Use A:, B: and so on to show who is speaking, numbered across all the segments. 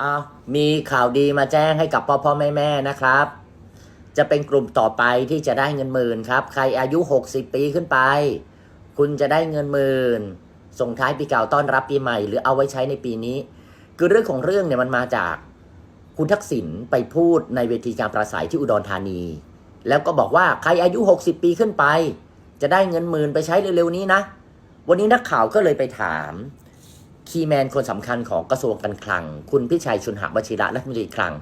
A: อ้ามีข่าวดีมาแจ้งให้กับพ่อพ่อแม่แม่นะครับ จะเป็นกลุ่มต่อไปที่จะได้เงินหมื่นครับ ใครอายุ 60 ปีขึ้นไป คุณจะได้เงินหมื่น ส่งท้ายปีเก่าต้อนรับปีใหม่ หรือเอาไว้ใช้ในปีนี้ คือเรื่องของเรื่องเนี่ยมันมาจากคุณทักษิณไปพูดในเวทีการปราศัยที่อุดรธานี แล้วก็บอกว่าใครอายุ 60 ปีขึ้นไป จะได้เงินหมื่นไปใช้เร็วๆนี้นะ วันนี้นักข่าวก็เลยไปถาม คีแมนคนสำคัญของกระทรวงการคลัง คุณพิชัยชุนหวชิระรัฐมนตรีคลัง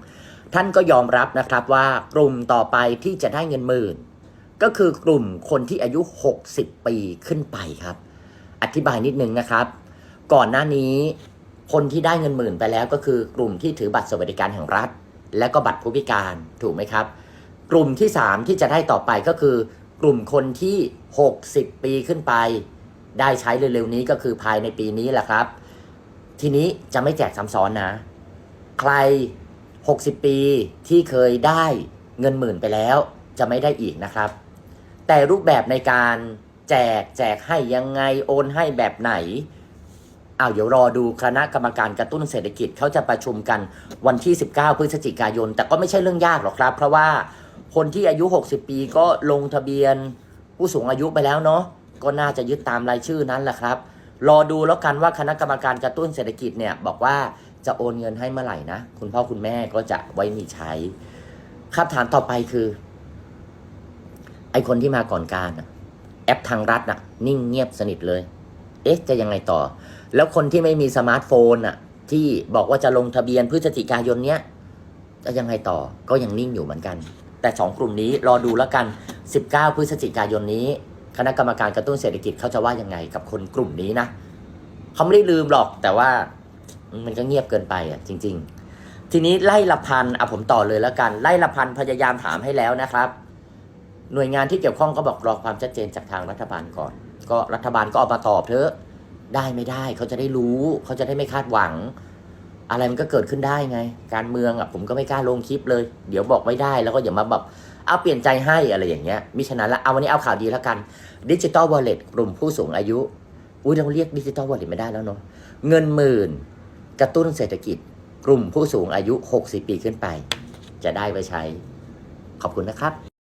A: ท่านก็ยอมรับนะครับว่ากลุ่มต่อไปที่จะได้เงินหมื่น ก็คือกลุ่มคนที่อายุ 60 ปีขึ้นไปครับ อธิบายนิดนึงนะครับ ก่อนหน้านี้คนที่ได้เงินหมื่นไปแล้วก็คือกลุ่มที่ถือบัตรสวัสดิการแห่งรัฐ และก็บัตรผู้พิการถูกไหมครับ กลุ่มที่ 3 ที่จะได้ต่อไปก็คือกลุ่มคนที่ 60 ปีขึ้นไป ได้ใช้เร็วๆนี้ก็คือภายในปีนี้แหละครับ ทีนี้จะไม่แจกซ้ำซ้อนนะ ใคร 60 ปีที่เคยได้เงินหมื่นไปแล้วจะไม่ได้อีกนะครับ แต่รูปแบบในการแจกแจกให้ยังไงโอนให้แบบไหนอ้าวเดี๋ยวรอดูคณะกรรมการกระตุ้นเศรษฐกิจเขาจะประชุมกันวันที่ 19 พฤศจิกายน แต่ก็ไม่ใช่เรื่องยากหรอกครับ เพราะว่าคนที่อายุ 60 ปีก็ลงทะเบียนผู้สูงอายุไปแล้วเนาะก็น่าจะยึดตามรายชื่อนั้นแหละครับ รอดูแล้วกันว่าคณะกรรมการกระตุ้นเศรษฐกิจเนี่ยบอกว่าจะโอนเงินให้เมื่อไหร่นะ คุณพ่อคุณแม่ก็จะไว้มีใช้คำถามต่อไปคือ ไอคนที่มาก่อนการแอปทางรัฐน่ะ นิ่งเงียบสนิทเลย เอ๊ะ จะยังไงต่อ แล้วคนที่ไม่มีสมาร์ทโฟนน่ะ ที่บอกว่าจะลงทะเบียนพฤศจิกายนเนี้ยจะยังไงต่อก็ยังนิ่งอยู่เหมือนกัน แต่สองกลุ่มนี้รอดูแล้วกัน 19 พฤศจิกายนนี้ คณะกรรมการกระตุ้นเศรษฐกิจเขาจะว่ายังไงกับคนกลุ่มนี้นะเขาไม่ได้ลืมหรอกแต่ว่ามันก็เงียบเกินไปอะจริง ๆ ทีนี้ไล่ละพันอะผมต่อเลยแล้วกันไล่ละพันพยายามถามให้แล้วนะครับ หน่วยงานที่เกี่ยวข้องก็บอกรอความชัดเจนจากทางรัฐบาลก่อน ก็รัฐบาลก็ออกมาตอบเถอะได้ไม่ได้เขาจะได้รู้เขาจะได้ไม่คาดหวัง อะไรมันก็เกิดขึ้นได้ไง การเมืองอะผมก็ไม่กล้าลงคลิปเลย เดี๋ยวบอกไม่ได้แล้วก็อย่ามาแบบ เอาเปลี่ยนใจให้อะไรอย่างเงี้ยมิฉะนั้นละเอาวันนี้เอาข่าวดีแล้วกันดิจิตอลวอลเล็ตกลุ่มผู้สูงอายุอุ้ยเราเรียกดิจิตอลวอลเล็ตไม่ได้แล้วเนาะเงินหมื่นกระตุ้นเศรษฐกิจ กลุ่มผู้สูงอายุ 60 ปีขึ้นไป จะได้ไปใช้ ขอบคุณนะครับ